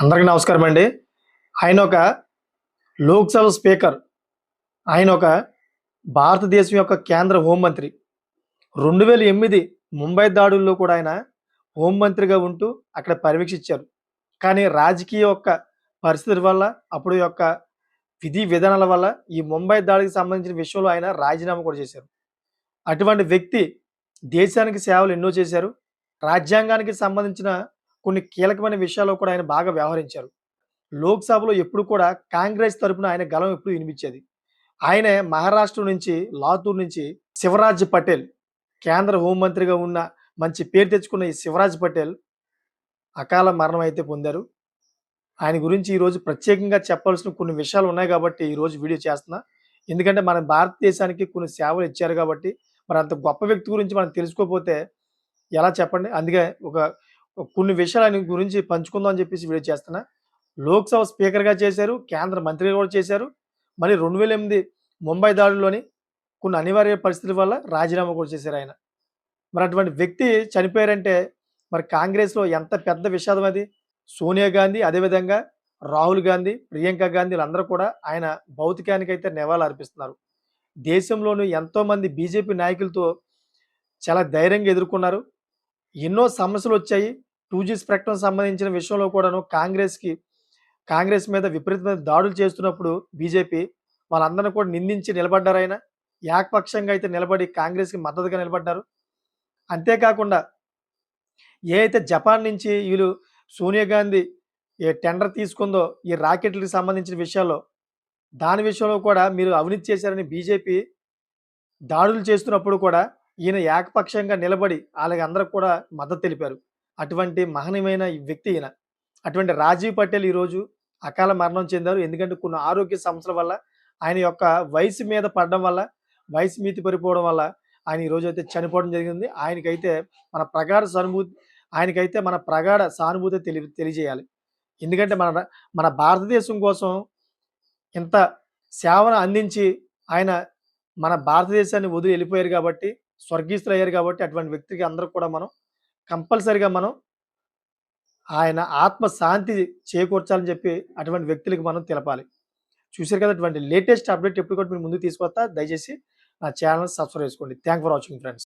అందరికీ నమస్కారం అండి. ఆయన ఒక లోక్సభ స్పీకర్. ఆయన ఒక భారతదేశం యొక్క కేంద్ర హోంమంత్రి. రెండు వేల ఎనిమిది ముంబై దాడుల్లో కూడా ఆయన హోంమంత్రిగా ఉంటూ అక్కడ పర్యవేక్షించారు. కానీ రాజకీయ యొక్క పరిస్థితుల వల్ల అప్పుడు యొక్క విధి విధానాల వల్ల ఈ ముంబై దాడికి సంబంధించిన విషయంలో ఆయన రాజీనామా కూడా చేశారు. అటువంటి వ్యక్తి దేశానికి సేవలు ఎన్నో చేశారు. రాజ్యాంగానికి సంబంధించిన కొన్ని కీలకమైన విషయాల్లో కూడా ఆయన బాగా వ్యవహరించారు. లోక్సభలో ఎప్పుడు కూడా కాంగ్రెస్ తరఫున ఆయన గలం ఎప్పుడు వినిపించేది. ఆయనే మహారాష్ట్ర నుంచి లాతూర్ నుంచి శివరాజ్ పటేల్ కేంద్ర హోంమంత్రిగా ఉన్న మంచి పేరు తెచ్చుకున్న ఈ శివరాజ్ పటేల్ అకాల మరణం అయితే పొందారు. ఆయన గురించి ఈరోజు ప్రత్యేకంగా చెప్పాల్సిన కొన్ని విషయాలు ఉన్నాయి కాబట్టి ఈరోజు వీడియో చేస్తున్నా. ఎందుకంటే మన భారతదేశానికి కొన్ని సేవలు ఇచ్చారు కాబట్టి మరి అంత గొప్ప వ్యక్తి గురించి మనం తెలుసుకోకపోతే ఎలా చెప్పండి? అందుకే ఒక కొన్ని విషయాలు ఆయన గురించి పంచుకుందాం అని చెప్పేసి వీడియో చేస్తున్నా. లోక్సభ స్పీకర్గా చేశారు కేంద్ర మంత్రిగా కూడా చేశారు. మరి రెండు వేల ఎనిమిది ముంబై దాడుల్లోని కొన్ని అనివార్య పరిస్థితుల వల్ల రాజీనామా కూడా చేశారు ఆయన. మరి అటువంటి వ్యక్తి చనిపోయారంటే మరి కాంగ్రెస్లో ఎంత పెద్ద విషాదం అది? సోనియా గాంధీ అదేవిధంగా రాహుల్ గాంధీ ప్రియాంక గాంధీ వీళ్ళందరూ కూడా ఆయన భౌతికానికైతే నివాళులు అర్పిస్తున్నారు. దేశంలోని ఎంతోమంది బీజేపీ నాయకులతో చాలా ధైర్యంగా ఎదుర్కొన్నారు. ఎన్నో సమస్యలు వచ్చాయి. టూ జీస్ ప్రకటన సంబంధించిన విషయంలో కూడాను కాంగ్రెస్కి కాంగ్రెస్ మీద విపరీతమైన దాడులు చేస్తున్నప్పుడు బీజేపీ వాళ్ళందరినీ కూడా నిందించి నిలబడ్డారు ఆయన. ఏకపక్షంగా అయితే నిలబడి కాంగ్రెస్కి మద్దతుగా నిలబడ్డారు. అంతేకాకుండా ఏ అయితే జపాన్ నుంచి వీళ్ళు సోనియా గాంధీ ఏ టెండర్ తీసుకుందో ఈ రాకెట్లకు సంబంధించిన విషయాల్లో దాని విషయంలో కూడా మీరు అవినీతి చేశారని బీజేపీ దాడులు చేస్తున్నప్పుడు కూడా ఈయన ఏకపక్షంగా నిలబడి వాళ్ళకి అందరూ కూడా మద్దతు తెలిపారు. అటువంటి మహనీయమైన వ్యక్తి ఈయన. అటువంటి రాజీవ్ పటేల్ ఈరోజు అకాల మరణం చెందారు. ఎందుకంటే కొన్ని ఆరోగ్య సమస్యల వల్ల ఆయన యొక్క వయసు మీద పడడం వల్ల వయసు మీతి పడిపోవడం వల్ల ఆయన ఈరోజు అయితే చనిపోవడం జరిగింది. ఆయనకైతే మన ప్రగాఢ సానుభూతి ఆయనకైతే మన ప్రగాఢ సానుభూతి తెలి తెలియజేయాలి. ఎందుకంటే మన మన భారతదేశం కోసం ఇంత సేవను అందించి ఆయన మన భారతదేశాన్ని వదిలి వెళ్ళిపోయారు కాబట్టి స్వర్గీస్తులు అయ్యారు కాబట్టి అటువంటి వ్యక్తికి అందరూ కూడా మనం కంపల్సరిగా మనం ఆయన ఆత్మ శాంతి చేకూర్చాలని చెప్పి అటువంటి వ్యక్తులకు మనం తెలపాలి. చూసారు కదా అటువంటి లేటెస్ట్ అప్డేట్ ఎప్పుడు కూడా మీరు ముందు తీసుకొస్తా దయచేసి నా ఛానల్ సబ్స్క్రైబ్ చేసుకోండి. Thank for watching friends